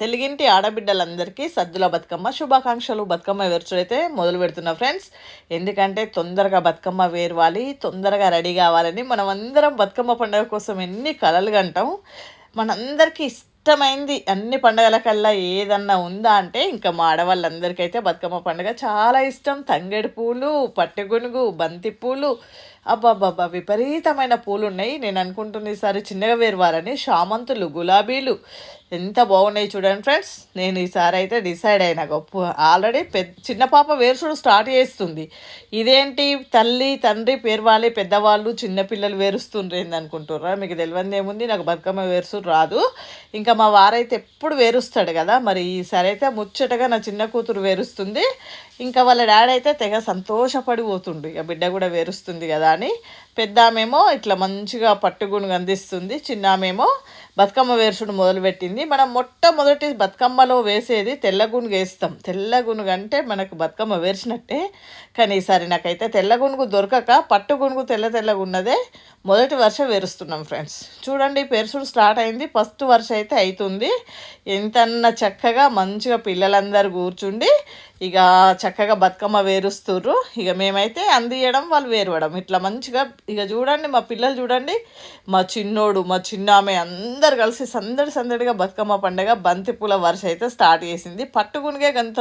తెలుగింటి ఆడబిడ్డలందరికీ సద్దుల బతుకమ్మ శుభాకాంక్షలు. బతుకమ్మ వేర్చుడైతే మొదలు పెడుతున్నా ఫ్రెండ్స్. ఎందుకంటే తొందరగా బతుకమ్మ వేరవాలి తొందరగా రెడీ కావాలని మనం అందరం బతుకమ్మ పండుగ కోసం ఎన్ని కలలు కంటాం. మనందరికీ ఇష్టమైంది అన్ని పండుగల కల్లా ఏదన్నా ఉందా అంటే ఇంకా మా ఆడవాళ్ళందరికైతే బతుకమ్మ పండుగ చాలా ఇష్టం. తంగేడు పూలు పట్టెగునుగు బంతి పూలు అబ్బాబ్బాబ్బా విపరీతమైన పూలు ఉన్నాయి నేను అనుకుంటున్న ఈసారి చిన్నగా వేరువారని షామంతులు గులాబీలు ఎంత బాగున్నాయి చూడండి ఫ్రెండ్స్. నేను ఈసారి అయితే డిసైడ్ అయినా గొప్ప. ఆల్రెడీ పెద్ద చిన్న పాప వేరుసుడు స్టార్ట్ చేస్తుంది. ఇదేంటి? తల్లి తండ్రి పేర్వాలి పెద్దవాళ్ళు చిన్నపిల్లలు వేరుస్తుండ్రు ఏంది అనుకుంటుర్రా మీకు తెలియంది ఏముంది? నాకు బతుకమ్మ వేరుసుడు రాదు. ఇంకా మా వారైతే ఎప్పుడు వేరుస్తాడు కదా. మరి ఈసారి అయితే ముచ్చటగా నా చిన్న కూతురు వేరుస్తుంది ఇంకా వాళ్ళ డాడీ అయితే తెగ సంతోషపడిపోతుండు. ఇక బిడ్డ కూడా వేరుస్తుంది కదా అని. పెద్ద ఆమెమో ఇట్లా మంచిగా పట్టుగును అందిస్తుంది. చిన్నామేమో బతుకమ్మ వేరుసుడు మొదలుపెట్టింది. మనం మొట్టమొదటి బతుకమ్మలో వేసేది తెల్లగునుగు వేస్తాం. తెల్లగునుగు అంటే మనకు బతుకమ్మ వేర్చినట్టే. కానీ ఈసారి నాకైతే తెల్లగునుగు దొరకక పట్టుగునుగు తెల్ల తెల్లగా ఉన్నదే మొదటి వర్ష వేరుస్తున్నాం ఫ్రెండ్స్. చూడండి పెరుసుడు స్టార్ట్ అయింది. ఫస్ట్ వర్ష అయితే అవుతుంది ఎంతన్నా చక్కగా మంచిగా పిల్లలందరూ కూర్చుండి ఇక చక్కగా బతుకమ్మ వేరుస్తుర్రు. ఇక మేమైతే అందియడం వాళ్ళు వేరవడం. ఇట్లా మంచిగా ఇక చూడండి మా పిల్లలు చూడండి మా చిన్నోడు మా చిన్నామె అందరు కలిసి సందడి సందడిగా బతుకమ్మ పండగ బంతిపూల వరుస అయితే స్టార్ట్ చేసింది. పట్టుగునిగే ఎంత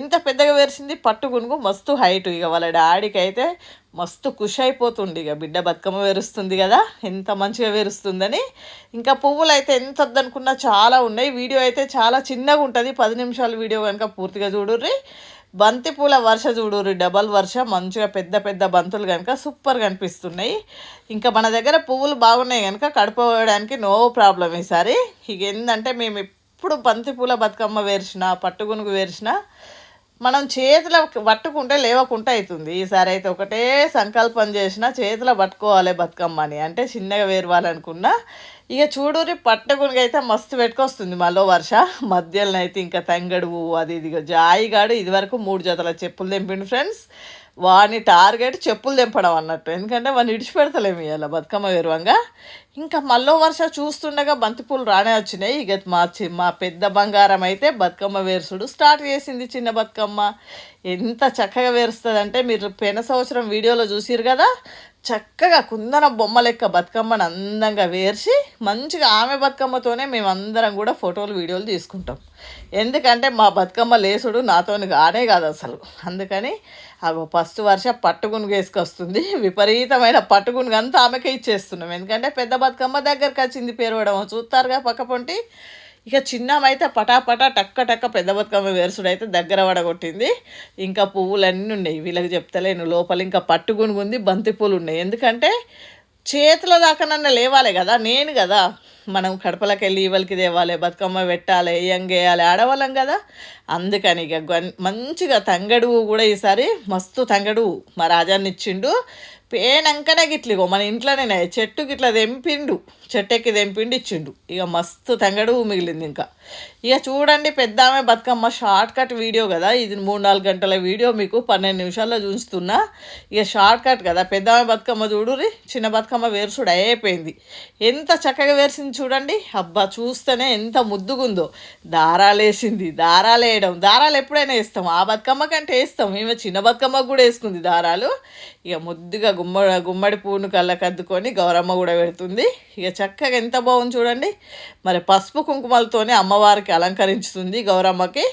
ఎంత పెద్దగా వేరిసింది పట్టుకునుకు మస్తు హైట్. ఇక వాళ్ళ డాడీకి అయితే మస్తు ఖుష్ అయిపోతుంది ఇక. బిడ్డ బతుకమ్మ వేరుస్తుంది కదా. ఎంత మంచిగా వేరుస్తుందని. ఇంకా పువ్వులు అయితే ఎంత వద్దనుకున్నా చాలా ఉన్నాయి. వీడియో అయితే చాలా చిన్నగా ఉంటుంది. పది నిమిషాల వీడియో కనుక పూర్తిగా చూడుర్రి. బంతి పూల వర్ష చూడుర్రి. డబల్ వర్ష మంచిగా పెద్ద పెద్ద బంతులు కనుక సూపర్ కనిపిస్తున్నాయి. ఇంకా మన దగ్గర పువ్వులు బాగున్నాయి కనుక కడుపుకోవడానికి నో ప్రాబ్లం ఈసారి. ఇక ఏంటంటే మేము ఎప్పుడు బంతి పూల బతుకమ్మ వేర్చిన పట్టుగునుగు వేర్చిన మనం చేతిలో పట్టుకుంటే లేవకుండా అవుతుంది ఈసారి అయితే ఒకటే సంకల్పం చేసిన చేతిలో పట్టుకోవాలి బతుకమ్మ అని. అంటే చిన్నగా వేరవాలనుకున్నా ఇక చూడూరి పట్టుకుని అయితే మస్తు పెట్టుకొస్తుంది మళ్ళీ వర్ష. మధ్యలో అయితే ఇంకా తంగడు అది ఇది. జాయిగాడు ఇదివరకు మూడు జతల చెప్పులు తెంపిండు ఫ్రెండ్స్. వాని టార్గెట్ చెప్పులు తెంపడం అన్నట్టు. ఎందుకంటే వాడిని ఇడిచిపెడతలేము ఇవాళ బతుకమ్మ వేరువంగా. ఇంకా మల్లో వర్ష చూస్తుండగా బంతిపూలు రానే వచ్చినాయి. ఇక మా మా పెద్ద బంగారం అయితే బతుకమ్మ వేరుసుడు స్టార్ట్ చేసింది చిన్న బతుకమ్మ. ఎంత చక్కగా వేరుస్తుంది అంటే మీరు పెన సంవత్సరం వీడియోలో చూసిరు కదా? చక్కగా కుందన బొమ్మ లెక్క బతుకమ్మను అందంగా వేర్చి మంచిగా ఆమె బతుకమ్మతోనే మేము అందరం కూడా ఫోటోలు వీడియోలు తీసుకుంటాం. ఎందుకంటే మా బతుకమ్మ లేసుడు నాతోని కానే కాదు అసలు. అందుకని అగో ఫస్ట్ వర్ష పట్టుకుని వేసుకొస్తుంది విపరీతమైన పట్టుకుని అంతా ఆమెకే ఇచ్చేస్తున్నాం. ఎందుకంటే పెద్ద బతుకమ్మ దగ్గరకు వచ్చింది పేరవడం. చూస్తారుగా పక్క పొంటి. ఇక చిన్నమైతే పటాపటా టక్క టక్క పెద్ద బతుకమ్మ వేరుసుడు అయితే దగ్గర పడగొట్టింది ఇంకా పువ్వులన్నీ ఉన్నాయి. వీళ్ళకి చెప్తలేను. లోపల ఇంకా పట్టుగునుగుంది బంతి పూలు ఉన్నాయి. ఎందుకంటే చేతుల దాకా నన్ను లేవాలి కదా నేను కదా. మనం కడపలకి వెళ్ళి ఇవలికి తేవాలి బతుకమ్మ పెట్టాలి వేయాలి ఆడవాళ్ళం కదా. అందుకని ఇక మంచిగా తంగడువు కూడా ఈసారి మస్తు తంగడువు మా రాజాన్ని ఇచ్చిండు. పేనంకనే గిట్లిగో మన ఇంట్లోనే చెట్టుకి ఇట్లా తెంపిండు చెట్టెక్కి తెంపిండి ఇచ్చిండు. ఇక మస్తు తంగడు మిగిలింది ఇంకా. ఇక చూడండి పెద్ద ఆమె బతుకమ్మ షార్ట్ కట్ వీడియో కదా ఇది మూడు నాలుగు గంటల వీడియో మీకు పన్నెండు నిమిషాల్లో చూస్తున్నా ఇక షార్ట్ కట్ కదా పెద్ద ఆమె బతుకమ్మ చూడురి చిన్న బతుకమ్మ వేరుసుడు అయిపోయింది. ఎంత చక్కగా వేసింది చూడండి. అబ్బా చూస్తేనే ఎంత ముద్దుగుందో. దారాలు వేసింది దారాలు వేయడం. దారాలు ఎప్పుడైనా వేస్తాం. ఆ బతుకమ్మ కంటే వేస్తాం. ఈమె చిన్న బతుకమ్మకు కూడా వేసుకుంది దారాలు. ఇక ముద్దుగా గుమ్మ గుమ్మడి పువ్వును కళ్ళకద్దుకొని గౌరమ్మ కూడా పెడుతుంది. ఇక చక్కగా ఎంత బాగుంది చూడండి. మరి పసుపు కుంకుమలతోనే అమ్మవారికి అలంకరించుతుంది గౌరమ్మకి.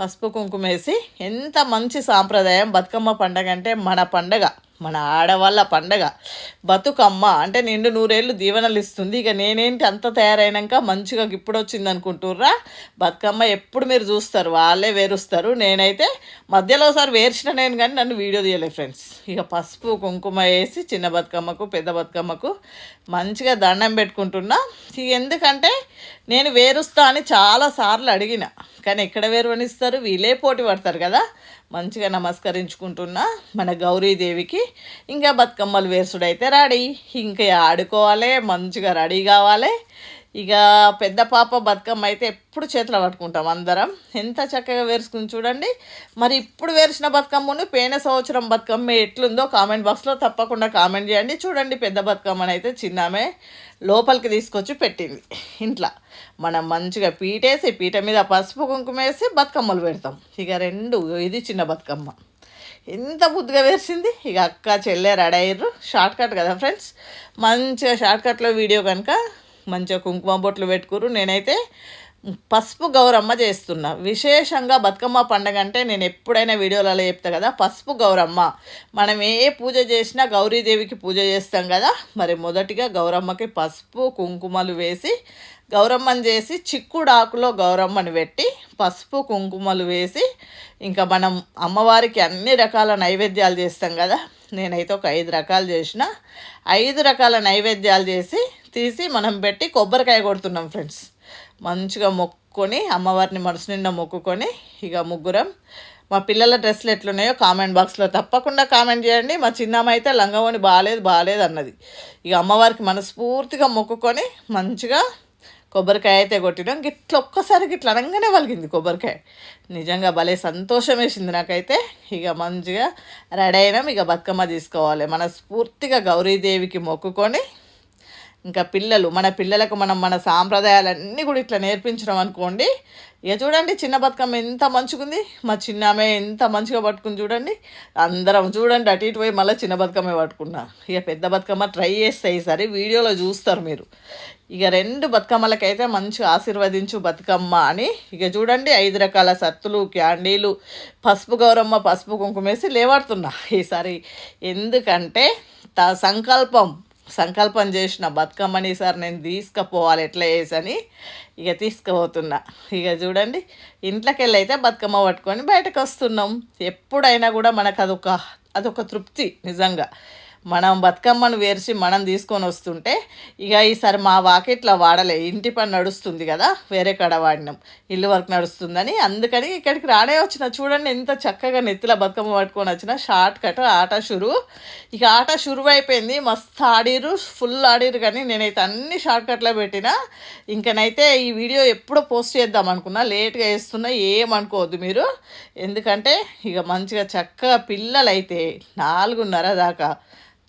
పసుపు కుంకుమ వేసి ఎంత మంచి సాంప్రదాయం బతుకమ్మ పండగ అంటే మన పండగ. మన ఆడవాళ్ళ పండగ. బతుకమ్మ అంటే నిండు నూరేళ్ళు దీవెనలు ఇస్తుంది. ఇక నేనేంటి అంత తయారైనాక మంచిగా ఇప్పుడు వచ్చింది అనుకుంటుర్రా? బతుకమ్మ ఎప్పుడు మీరు చూస్తారు? వాళ్ళే వేరుస్తారు. నేనైతే మధ్యలో ఒకసారి వేర్చిన నేను కానీ నన్ను వీడియో తీయలేదు ఫ్రెండ్స్. ఇక పసుపు కుంకుమ వేసి చిన్న బతుకమ్మకు పెద్ద బతుకమ్మకు మంచిగా దండం పెట్టుకుంటున్నా. ఇక ఎందుకంటే నేను వేరుస్తా అని చాలాసార్లు అడిగిన. కానీ ఎక్కడ వేరువనిస్తారు? వీళ్ళే పోటీ పడతారు కదా? మంచిగా నమస్కరించుకుంటున్నా మన గౌరీదేవికి. ఇంకా బతుకమ్మలు వేసుడైతే రెడీ. ఇంకా ఆడుకోవాలి మంచిగా రెడీ కావాలి. ఇక పెద్ద పాప బతుకమ్మ అయితే ఎప్పుడు చేతిలో పట్టుకుంటాం అందరం. ఎంత చక్కగా వేరుసుకుని చూడండి. మరి ఇప్పుడు వేర్చిన బతుకమ్మను పేన సంవత్సరం బతుకమ్మ ఎట్లుందో కామెంట్ బాక్స్లో తప్పకుండా కామెంట్ చేయండి. చూడండి పెద్ద బతుకమ్మని అయితే చిన్నామే లోపలికి తీసుకొచ్చి పెట్టింది. ఇంట్లో మనం మంచిగా పీటేసి పీట మీద పసుపు కుంకుమ వేసి బతుకమ్మలు పెడతాం. ఇక రెండు ఇది చిన్న బతుకమ్మ. ఎంత బుద్ధిగా వేసింది ఇక అక్క చెల్లె రెడీ అయ్యారు షార్ట్ కట్ కదా ఫ్రెండ్స్? మంచిగా షార్ట్ కట్లో వీడియో కనుక మంచిగా కుంకుమ బొట్లు పెట్టుకురు నేనైతే పసుపు గౌరమ్మ చేస్తున్నా. విశేషంగా బతుకమ్మ పండగ అంటే నేను ఎప్పుడైనా వీడియోలలో చెప్తా కదా పసుపు గౌరమ్మ. మనం ఏ పూజ చేసినా గౌరీదేవికి పూజ చేస్తాం కదా మరి మొదటిగా గౌరమ్మకి పసుపు కుంకుమలు వేసి గౌరమ్మను చేసి చిక్కుడాకులో గౌరమ్మని పెట్టి పసుపు కుంకుమలు వేసి ఇంకా మనం అమ్మవారికి అన్ని రకాల నైవేద్యాలు చేస్తాం కదా. నేనైతే ఒక ఐదు రకాలు చేసిన. ఐదు రకాల నైవేద్యాలు చేసి తీసి మనం పెట్టి కొబ్బరికాయ కొడుతున్నాం ఫ్రెండ్స్. మంచిగా మొక్కుకొని అమ్మవారిని మనసు నిండా మొక్కుకొని ఇక ముగ్గురం మా పిల్లల డ్రెస్సులు ఎట్లున్నాయో కామెంట్ బాక్స్లో తప్పకుండా కామెంట్ చేయండి. మా చిన్నమ్మ అయితే లంగవోని బాగాలేదు బాగాలేదు అన్నది. ఇక అమ్మవారికి మనస్ఫూర్తిగా మొక్కుకొని మంచిగా కొబ్బరికాయ అయితే కొట్టినాం. గిట్ల ఒక్కసారికి ఇట్లా అనగానే వలిగింది కొబ్బరికాయ. నిజంగా భలే సంతోషం వేసింది నాకైతే. ఇక మంచిగా రెడీ అయినాం. ఇక బతుకమ్మ తీసుకోవాలి. మనస్ఫూర్తిగా గౌరీదేవికి మొక్కుకొని ఇంకా పిల్లలు మన పిల్లలకు మనం మన సాంప్రదాయాలన్నీ కూడా ఇట్లా నేర్పించడం అనుకోండి. ఇక చూడండి చిన్న బతుకమ్మ ఎంత మంచుకుంది మా చిన్నామే ఎంత మంచిగా పట్టుకుంది చూడండి. అందరం చూడండి అటు ఇటు పోయి మళ్ళీ చిన్న బతుకమ్మ పట్టుకున్నా ఇక పెద్ద బతుకమ్మ ట్రై చేస్తే ఈసారి వీడియోలో చూస్తారు మీరు. ఇక రెండు బతుకమ్మలకైతే మంచిగా ఆశీర్వదించు బతుకమ్మ అని. ఇక చూడండి ఐదు రకాల సత్తులు క్యాండీలు పసుపు గౌరమ్మ పసుపు కుంకుమేసి లేవాడుతున్నా. ఈసారి ఎందుకంటే త సంకల్పం సంకల్పం చేసిన బతుకమ్మని సార్ నేను తీసుకుపోవాలి ఎట్లా వేసని ఇక తీసుకుపోతున్నా. ఇక చూడండి ఇంట్లోకి వెళ్ళి అయితే బతుకమ్మ పట్టుకొని బయటకు వస్తున్నాం ఎప్పుడైనా కూడా మనకు అదొక అదొక తృప్తి నిజంగా. మనం బతుకమ్మను వేర్చి మనం తీసుకొని వస్తుంటే ఇక ఈసారి మా వాకిట్లో వాడలే. ఇంటి పని నడుస్తుంది కదా వేరే కాడ వాడినాం. ఇల్లు వరకు నడుస్తుందని అందుకని ఇక్కడికి రానే వచ్చిన. చూడండి ఎంత చక్కగా నెత్తిల బతుకమ్మ పట్టుకొని వచ్చిన. షార్ట్ కట్ ఆట షురు. ఇక ఆట షురువు అయిపోయింది మస్తు ఆడిరు ఫుల్ ఆడిరు కానీ నేనైతే అన్ని షార్ట్ కట్లో పెట్టిన. ఇంకనైతే ఈ వీడియో ఎప్పుడో పోస్ట్ చేద్దాం అనుకున్నా. లేట్గా వేస్తున్నా ఏమనుకోవద్దు మీరు. ఎందుకంటే ఇక మంచిగా చక్కగా పిల్లలైతే నాలుగున్నర దాకా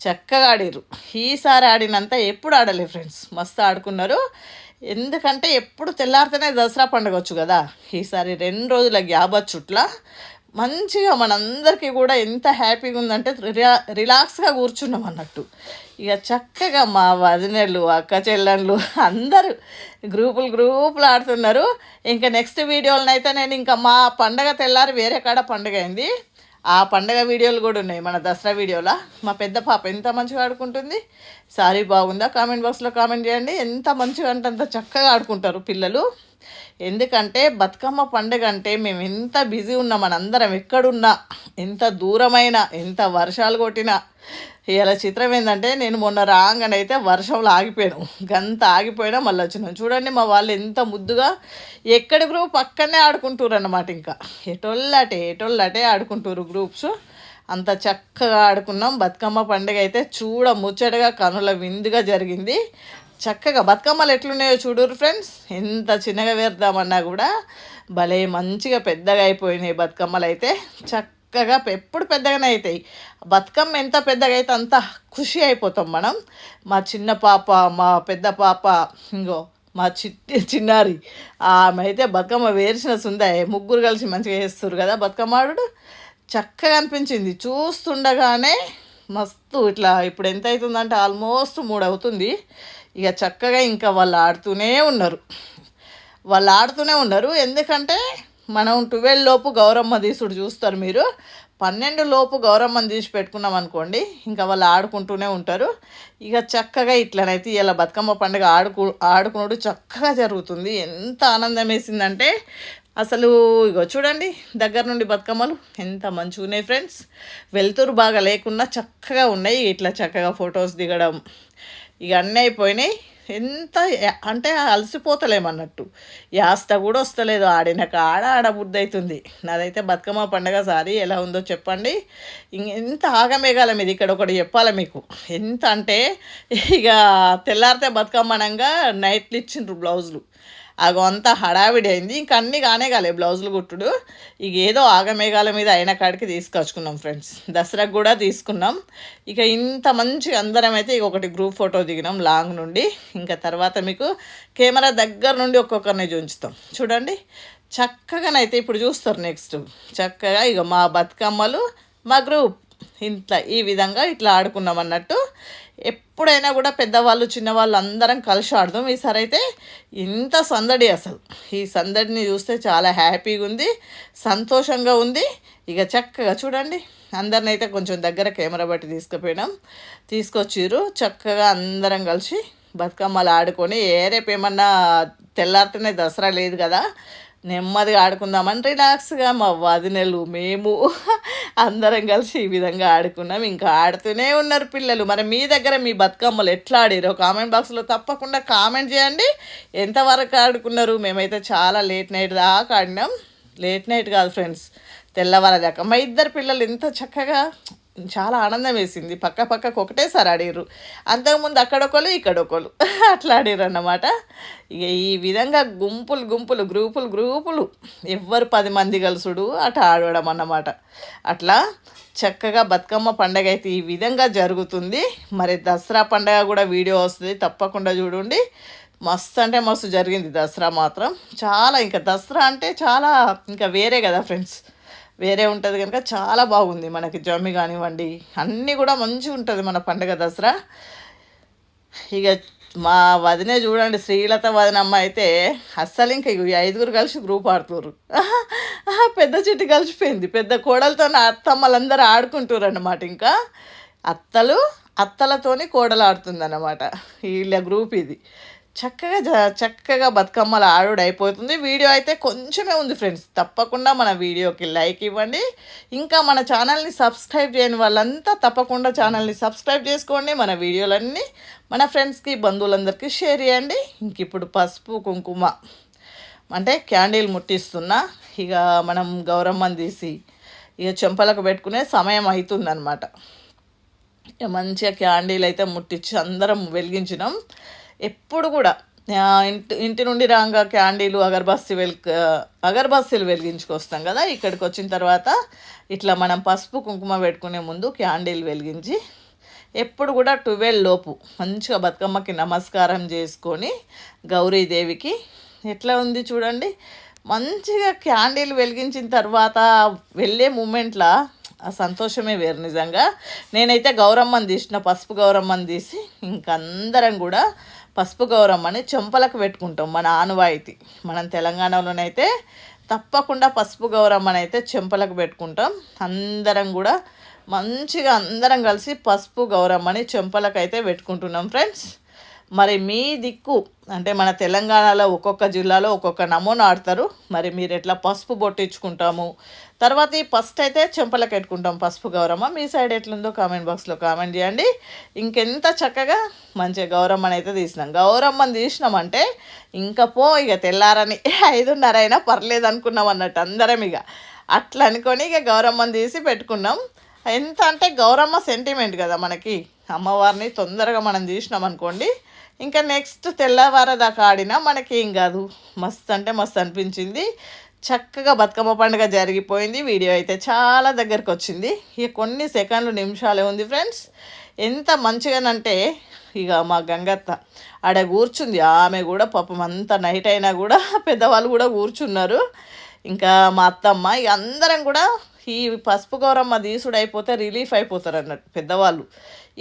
చక్కగా ఆడిర్రు. ఈసారి ఆడినంత ఎప్పుడు ఆడలే ఫ్రెండ్స్. మస్తు ఆడుకున్నారు. ఎందుకంటే ఎప్పుడు తెల్లారితేనే దసరా పండుగ వచ్చు కదా. ఈసారి రెండు రోజుల గ్యాప్ చుట్ల. మంచిగా మనందరికీ కూడా ఎంత హ్యాపీగా ఉందంటే రిలా రిలాక్స్గా కూర్చున్నాం అన్నట్టు. ఇక చక్కగా మా వదినలు అక్క చెల్లెళ్ళు అందరూ గ్రూపులు గ్రూపులు ఆడుతున్నారు. ఇంకా నెక్స్ట్ వీడియోలనైతే నేను ఇంకా మా పండగ తెల్లారి వేరే కాడ పండుగ అయింది. ఆ పండగ వీడియోలు కూడా ఉన్నాయి మన దసరా వీడియోలో. మా పెద్ద పాప ఎంత మంచిగా ఆడుకుంటుంది? సారీ బాగుందా? కామెంట్ బాక్స్లో కామెంట్ చేయండి. ఎంత మంచిగా అంటే అంత చక్కగా ఆడుకుంటారు పిల్లలు. ఎందుకంటే బతుకమ్మ పండుగ అంటే మేము ఎంత బిజీ ఉన్నాం మనందరం ఎక్కడున్నా ఎంత దూరమైన ఎంత వర్షాలు కొట్టినా. ఇలా చిత్రం ఏంటంటే నేను మొన్న రాగానే అయితే వర్షంలో ఆగిపోయాను. గంత ఆగిపోయినా మళ్ళీ వచ్చినాం. చూడండి మా వాళ్ళు ఎంత ముద్దుగా ఎక్కడి గ్రూప్ పక్కనే ఆడుకుంటారు అన్నమాట ఇంకా. ఎటోళ్ళటే ఎటోళ్ళటే ఆడుకుంటారు గ్రూప్స్. అంత చక్కగా ఆడుకున్నాం. బతుకమ్మ పండుగ అయితే చూడ ముచ్చటగా కనుల విందుగా జరిగింది. చక్కగా బతుకమ్మలు ఎట్లున్నాయో చూడరు ఫ్రెండ్స్. ఎంత చిన్నగా వేద్దామన్నా కూడా భలే మంచిగా పెద్దగా అయిపోయినాయి బతుకమ్మలు అయితే. చక్కగా ఎప్పుడు పెద్దగానే అవుతాయి బతుకమ్మ ఎంత పెద్దగా అయితే అంత ఖుషి అయిపోతాం మనం. మా చిన్న పాప మా పెద్ద పాప ఇంకో మా చిట్టి చిన్నారి ఆమె అయితే బతుకమ్మ వేసిన సుందా ముగ్గురు కలిసి మంచిగా వేస్తారు కదా బతుకమ్మాడు చక్కగా అనిపించింది. చూస్తుండగానే మస్తు ఇట్లా ఇప్పుడు ఎంత అవుతుందంటే ఆల్మోస్ట్ మూడు అవుతుంది ఇక చక్కగా ఇంకా వాళ్ళు ఆడుతూనే ఉన్నారు. వాళ్ళు ఆడుతూనే ఉన్నారు. ఎందుకంటే మనం ట్వెల్వ్ లోపు గౌరమ్మ తీసుడు చూస్తారు మీరు. పన్నెండు లోపు గౌరమ్మని తీసి పెట్టుకున్నాం అనుకోండి ఇంకా వాళ్ళు ఆడుకుంటూనే ఉంటారు. ఇక చక్కగా ఇట్లనైతే ఇలా బతుకమ్మ పండుగ ఆడుకు ఆడుకున్నాడు చక్కగా జరుగుతుంది. ఎంత ఆనందం వేసిందంటే అసలు ఇగో చూడండి దగ్గర నుండి బతుకమ్మలు ఎంత మంచిగా ఉన్నాయి ఫ్రెండ్స్ వెలుతురు బాగా లేకున్నా చక్కగా ఉన్నాయి. ఇట్లా చక్కగా ఫొటోస్ దిగడం ఇక అన్నీ అయిపోయినాయి. ఎంత అంటే అలసిపోతలేమన్నట్టు. యాస్త కూడా వస్తలేదు. ఆడినాక ఆడ ఆడ బుద్ధైతుంది. అవుతుంది నాదైతే బతుకమ్మ పండగ సారి ఎలా ఉందో చెప్పండి. ఎంత ఆగమేఘాల మీద ఇక్కడ ఒకటి చెప్పాలి మీకు. ఎంత అంటే ఇక తెల్లారితే బతుకమ్మనంగా నైట్లు ఇచ్చిండ్రు బ్లౌజులు. అగంతా అంతా హడావిడి అయింది. ఇంక అన్నీ కానే కాలే. బ్లౌజులు కుట్టుడు. ఇక ఏదో ఆగమేఘాల మీద అయిన కాడికి తీసుకొచ్చుకున్నాం ఫ్రెండ్స్. దసరాకు కూడా తీసుకున్నాం. ఇక ఇంత మంచి అందరం అయితే ఇక ఒకటి గ్రూప్ ఫోటో దిగినాం లాంగ్ నుండి. ఇంకా తర్వాత మీకు కెమెరా దగ్గర నుండి ఒక్కొక్కరిని చూంచుతాం చూడండి. చక్కగానైతే ఇప్పుడు చూస్తారు నెక్స్ట్. చక్కగా ఇక మా బతుకమ్మలు మా గ్రూప్. ఇంట్లో ఈ విధంగా ఇట్లా ఆడుకున్నాం అన్నట్టు. ఎప్పుడైనా కూడా పెద్దవాళ్ళు చిన్నవాళ్ళు అందరం కలిసి ఆడదాం. ఈసారి అయితే ఇంత సందడి అసలు. ఈ సందడిని చూస్తే చాలా హ్యాపీగా ఉంది సంతోషంగా ఉంది. ఇక చక్కగా చూడండి అందరిని అయితే కొంచెం దగ్గర కెమెరా బట్టి తీసుకుపోయినాం. తీసుకొచ్చిర్రు చక్కగా అందరం కలిసి బతుకమ్మలు ఆడుకొని. ఏ రేపు ఏమన్నా తెల్లారితేనే దసరా లేదు కదా నెమ్మదిగా ఆడుకుందామని రిలాక్స్గా మా వదినలు మేము అందరం కలిసి ఈ విధంగా ఆడుకున్నాం. ఇంకా ఆడుతూనే ఉన్నారు పిల్లలు. మరి మీ దగ్గర మీ బతుకమ్మలు ఎట్లా ఆడారో? కామెంట్ బాక్స్లో తప్పకుండా కామెంట్ చేయండి. ఎంతవరకు ఆడుకున్నారు? మేమైతే చాలా లేట్ నైట్ దాకా ఆడినాం. లేట్ నైట్ కాదు ఫ్రెండ్స్ తెల్లవారదాకా మా ఇద్దరు పిల్లలు ఎంత చక్కగా చాలా ఆనందం వేసింది. పక్క పక్కకు ఒకటేసారి ఆడిర్రు అంతకుముందు అక్కడొకరు ఇక్కడొకరు అట్లా ఆడిర్రు అన్నమాట ఇక ఈ విధంగా గుంపులు గుంపులు గ్రూపులు గ్రూపులు. ఎవ్వరు పది మంది కలుసుడు. అట ఆడడం అన్నమాట. అట్లా చక్కగా బతుకమ్మ పండగ అయితే ఈ విధంగా జరుగుతుంది. మరి దసరా పండగ కూడా వీడియో వస్తుంది. తప్పకుండా చూడండి. మస్తు అంటే మస్తు జరిగింది దసరా మాత్రం. చాలా ఇంకా దసరా అంటే చాలా ఇంకా వేరే కదా ఫ్రెండ్స్. వేరే ఉంటుంది కనుక చాలా బాగుంది మనకి జమ్మి కానివ్వండి. అన్నీ కూడా మంచిగా ఉంటుంది మన పండుగ దసరా. ఇక మా వదినే చూడండి శ్రీలత వదినమ్మ అయితే అస్సలు ఇంకా ఐదుగురు కలిసి గ్రూప్ ఆడుతున్నారు పెద్ద చెట్టు కలిసిపోయింది. పెద్ద కోడలతో అత్తమ్మలందరూ ఆడుకుంటారు అన్నమాట ఇంకా. అత్తలు అత్తలతోని కోడలు ఆడుతుంది అన్నమాట వీళ్ళ గ్రూప్ ఇది. చక్కగా జ- చక్కగా బతుకమ్మలు ఆడుడు అయిపోతుంది. వీడియో అయితే కొంచెమే ఉంది ఫ్రెండ్స్. తప్పకుండా మన వీడియోకి లైక్ ఇవ్వండి. ఇంకా మన ఛానల్ని సబ్స్క్రైబ్ చేయని వాళ్ళంతా తప్పకుండా ఛానల్ని సబ్స్క్రైబ్ చేసుకోండి. మన వీడియోలన్నీ మన ఫ్రెండ్స్కి బంధువులందరికీ షేర్ చేయండి. ఇంక ఇప్పుడు పసుపు కుంకుమ అంటే క్యాండిల్ ముట్టిస్తున్నా. ఇక మనం గౌరమ్మని తీసి ఇక చెంపలకు పెట్టుకునే సమయం అవుతుందన్నమాట ఇక మంచిగా క్యాండిల్ అయితే ముట్టించి అందరం వెలిగించినాం. ఎప్పుడు కూడా ఇంటి ఇంటి నుండి రాగా క్యాండీలు అగర్బస్తి వెల్ అగర్బస్తీలు వెలిగించుకొస్తాం కదా ఇక్కడికి వచ్చిన తర్వాత ఇట్లా మనం పసుపు కుంకుమ పెట్టుకునే ముందు క్యాండీలు వెలిగించి ఎప్పుడు కూడా ట్వెల్వ్ లోపు మంచిగా బతుకమ్మకి నమస్కారం చేసుకొని గౌరీదేవికి ఎట్లా ఉంది చూడండి మంచిగా క్యాండిల్ వెలిగించిన తర్వాత వెళ్ళే మూమెంట్లో ఆ సంతోషమే వేరు నిజంగా. నేనైతే గౌరమ్మని తీసిన పసుపు గౌరమ్మని తీసి ఇంకందరం కూడా పసుపు గౌరమ్మని చెంపలకు పెట్టుకుంటాం మన ఆనవాయితీ మనం తెలంగాణలోనైతే తప్పకుండా పసుపు గౌరమ్మని అయితే చెంపలకు పెట్టుకుంటాం. అందరం కూడా మంచిగా అందరం కలిసి పసుపు గౌరమ్మని చెంపలకు అయితే పెట్టుకుంటున్నాం ఫ్రెండ్స్. మరి మీ దిక్కు అంటే మన తెలంగాణలో ఒక్కొక్క జిల్లాలో ఒక్కొక్క నమూనా ఆడతారు. మరి మీరు ఎట్లా పసుపు బొట్టించుకుంటాము? తర్వాత ఈ ఫస్ట్ అయితే చెంపలకు పెట్టుకుంటాం పసుపు గౌరమ్మ. మీ సైడ్ ఎట్లుందో కామెంట్ బాక్స్లో కామెంట్ చేయండి. ఇంకెంత చక్కగా మంచిగా గౌరమ్మని అయితే తీసినాం. గౌరమ్మని తీసినామంటే ఇంకా పో ఇక తెల్లారని ఐదున్నర అయినా పర్లేదు అనుకున్నాం అన్నట్టు అందరం ఇక. అట్లా అనుకొని ఇక గౌరమ్మని తీసి పెట్టుకున్నాం. ఎంత అంటే గౌరమ్మ సెంటిమెంట్ కదా మనకి. అమ్మవారిని తొందరగా మనం తీసినాం అనుకోండి. ఇంకా నెక్స్ట్ తెల్లవారదాకా ఆడినా మనకేం కాదు. మస్తు అంటే మస్తు అనిపించింది. చక్కగా బతుకమ్మ పండుగ జరిగిపోయింది. వీడియో అయితే చాలా దగ్గరకు వచ్చింది. ఇక కొన్ని సెకండ్లు నిమిషాలే ఉంది ఫ్రెండ్స్. ఎంత మంచిగానంటే ఇక మా గంగత్త ఆడ కూర్చుంది. ఆమె కూడా పాపం అంత నైట్ అయినా కూడా పెద్దవాళ్ళు కూడా కూర్చున్నారు. ఇంకా మా అత్తమ్మ ఇక అందరం కూడా ఈ పసుపు గౌరమ్మ దీసుడు అయిపోతే రిలీఫ్ అయిపోతారు అన్నట్టు పెద్దవాళ్ళు.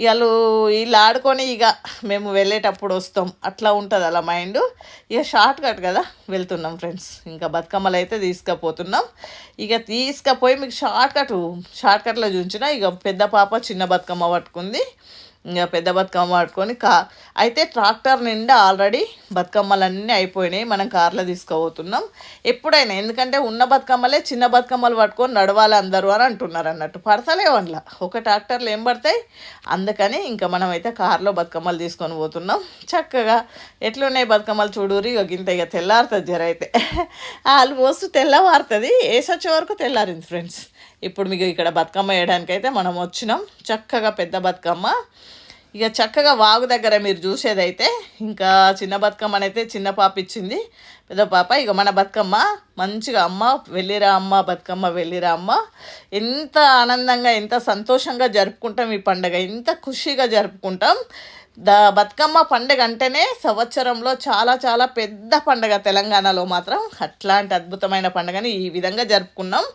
వాళ్ళు వీళ్ళు ఆడుకొని ఇక మేము వెళ్ళేటప్పుడు వస్తాం. అట్లా ఉంటుంది అలా మైండ్. ఇక షార్ట్ కట్ కదా వెళ్తున్నాం ఫ్రెండ్స్. ఇంకా బతుకమ్మలు అయితే తీసుకుపోతున్నాం. ఇక తీసుకపోయి మీకు షార్ట్ కట్ షార్ట్ కట్లో చూపించిన. ఇక పెద్ద పాప చిన్న బతుకమ్మ పట్టుకుంది. పెద్ద బతుకమ్మ పట్టుకొని కా అయితే ట్రాక్టర్ నిండా ఆల్రెడీ బతుకమ్మలన్నీ అయిపోయినాయి. మనం కార్లో తీసుకోబోతున్నాం. ఎప్పుడైనా ఎందుకంటే ఉన్న బతుకమ్మలే చిన్న బతుకమ్మలు పట్టుకొని నడవాలి అందరూ అని అంటున్నారు అన్నట్టు. పడతలేవు అందులో ఒక ట్రాక్టర్లు ఏం పడతాయి? అందుకని ఇంకా మనం అయితే కార్లో బతుకమ్మలు తీసుకొని పోతున్నాం. చక్కగా ఎట్లున్నాయి బతుకమ్మలు చూడూరి ఇక గింత ఇక తెల్లారుతుంది జర అయితే. వాళ్ళు పోస్తూ తెల్లవారుతుంది. వేసొచ్చే వరకు తెల్లారింది ఫ్రెండ్స్. ఇప్పుడు మీకు ఇక్కడ బతుకమ్మ వేయడానికి అయితే మనం వచ్చినాం. చక్కగా పెద్ద బతుకమ్మ. ఇక చక్కగా వాగు దగ్గర మీరు చూసేదైతే ఇంకా చిన్న బతుకమ్మని అయితే చిన్న పాప ఇచ్చింది. పెద్ద పాప ఇక మన బతుకమ్మ. మంచిగా అమ్మ వెళ్ళిరా అమ్మ బతుకమ్మ వెళ్ళిరా అమ్మ. ఎంత ఆనందంగా ఎంత సంతోషంగా జరుపుకుంటాం ఈ పండగ. ఎంత ఖుషిగా జరుపుకుంటాం. ద బతుకమ్మ పండుగ అంటేనే సంవత్సరంలో చాలా చాలా పెద్ద పండుగ తెలంగాణలో మాత్రం. అట్లాంటి అద్భుతమైన పండుగని ఈ విధంగా జరుపుకున్నాం.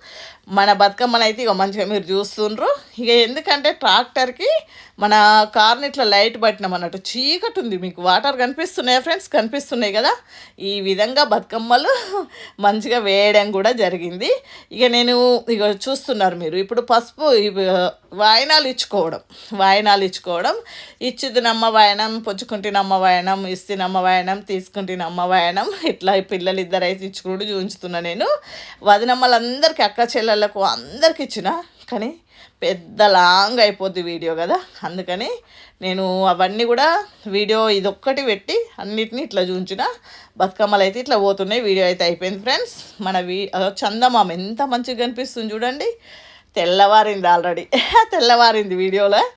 మన బతుకమ్మను అయితే ఇక మంచిగా మీరు చూస్తుండ్రు. ఇక ఎందుకంటే ట్రాక్టర్కి మన కార్ని ఇట్లా లైట్ పట్టినాం అన్నట్టు చీకటి ఉంది మీకు వాటర్ కనిపిస్తున్నాయా ఫ్రెండ్స్? కనిపిస్తున్నాయి కదా? ఈ విధంగా బతుకమ్మలు మంచిగా వేయడం కూడా జరిగింది. ఇక నేను ఇక చూస్తున్నారు మీరు. ఇప్పుడు పసుపు ఇవి వాయినాలు ఇచ్చుకోవడం. వాయినాలు ఇచ్చుకోవడం. ఇచ్చిదినమ్మ వాయనం పుచ్చుకుంటున్నమ్మ వాయనం ఇస్తేనమ్మ వాయనం తీసుకుంటున్నమ్మ వాయనం. ఇట్లా పిల్లలు ఇద్దరు అయితే ఇచ్చుకుంటూ చూపించుతున్నా నేను. వదినమ్మలందరికీ అక్క చెల్లెళ్ళకు అందరికి ఇచ్చిన. కానీ పెద్ద లాంగ్ అయిపోద్ది వీడియో కదా. అందుకని నేను అవన్నీ కూడా వీడియో ఇదొక్కటి పెట్టి అన్నిటిని ఇట్లా చూంచిన. బతుకమ్మలు అయితే ఇట్లా పోతున్నాయి. వీడియో అయితే అయిపోయింది ఫ్రెండ్స్. మన వీ అదో చందమామ ఎంత మంచిగా కనిపిస్తుంది చూడండి. తెల్లవారింది ఆల్రెడీ. తెల్లవారింది వీడియోలో.